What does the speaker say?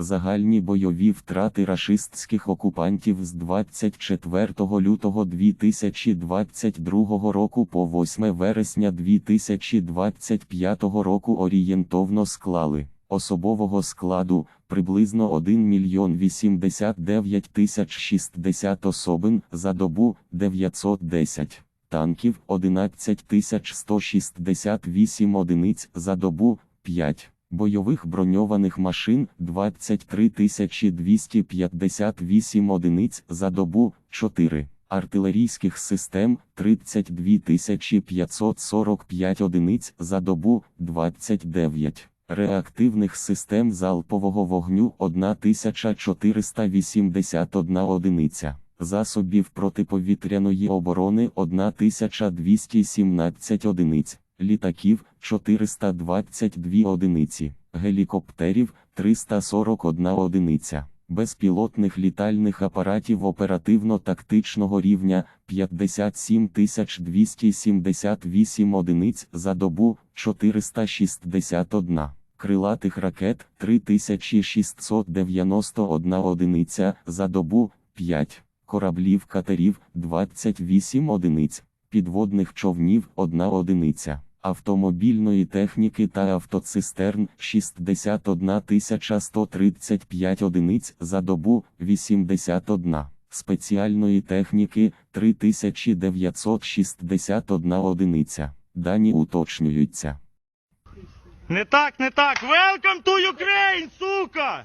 Загальні бойові втрати рашистських окупантів з 24 лютого 2022 року по 8 вересня 2025 року орієнтовно склали особового складу приблизно 1 мільйон 89 тисяч 60 особин за добу 910 танків 11 тисяч 168 одиниць за добу 5. Бойових броньованих машин 23 258 одиниць за добу 4. Артилерійських систем 32 545 одиниць за добу 29. Реактивних систем залпового вогню 1481 одиниця. Засобів протиповітряної оборони 1217 одиниць, літаків 422 одиниці, гелікоптерів 341 одиниця, безпілотних літальних апаратів оперативно-тактичного рівня 57 278 одиниць за добу 461. Крилатих ракет 3691 одиниця за добу 5 кораблів катерів 28 одиниць, підводних човнів 1 одиниця, автомобільної техніки та автоцистерн 61 135 одиниць за добу 81, спеціальної техніки 3961 одиниця. Дані уточнюються. Не так, не так. Welcome to Ukraine, сука!